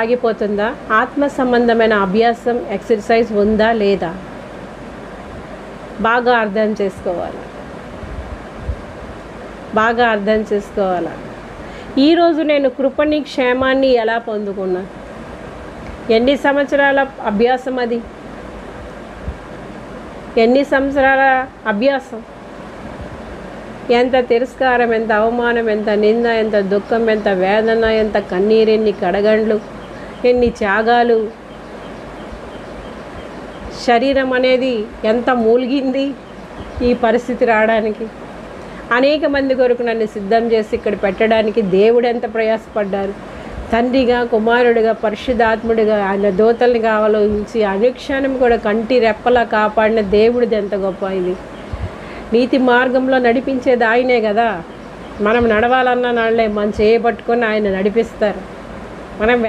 ఆగిపోతుందా? ఆత్మ సంబంధమైన అభ్యాసం ఎక్సర్సైజ్ ఉందా లేదా? బాగా అర్థం చేసుకోవాలి? బాగా అర్థం చేసుకోవాలి? ఈరోజు నేను కృపని క్షేమాన్ని ఎలా పొందుకున్నా? ఎన్ని సంవత్సరాల అభ్యాసం అది? ఎన్ని సంవత్సరాల అభ్యాసం? ఎంత తిరస్కారం ఎంత అవమానం ఎంత నింద ఎంత దుఃఖం ఎంత వేదన ఎంత కన్నీరెన్ని కడగండ్లు? ఎన్ని త్యాగాలు. శరీరం అనేది ఎంత మూలిగింది ఈ పరిస్థితి రావడానికి. అనేక మంది కొరకు నన్ను సిద్ధం చేసి ఇక్కడ పెట్టడానికి దేవుడు ఎంత ప్రయాసపడ్డారు. తండ్రిగా కుమారుడిగా పరిశుద్ధాత్ముడిగా ఆయన దోతల్ని కావలోచించి అనుక్షణం కూడా కంటి రెప్పలా కాపాడిన దేవుడిది ఎంత గొప్ప ఇది. నీతి మార్గంలో నడిపించేది ఆయనే కదా. మనం నడవాలన్న నాళ్ళే మనం చేయబట్టుకొని ఆయన నడిపిస్తారు. మనం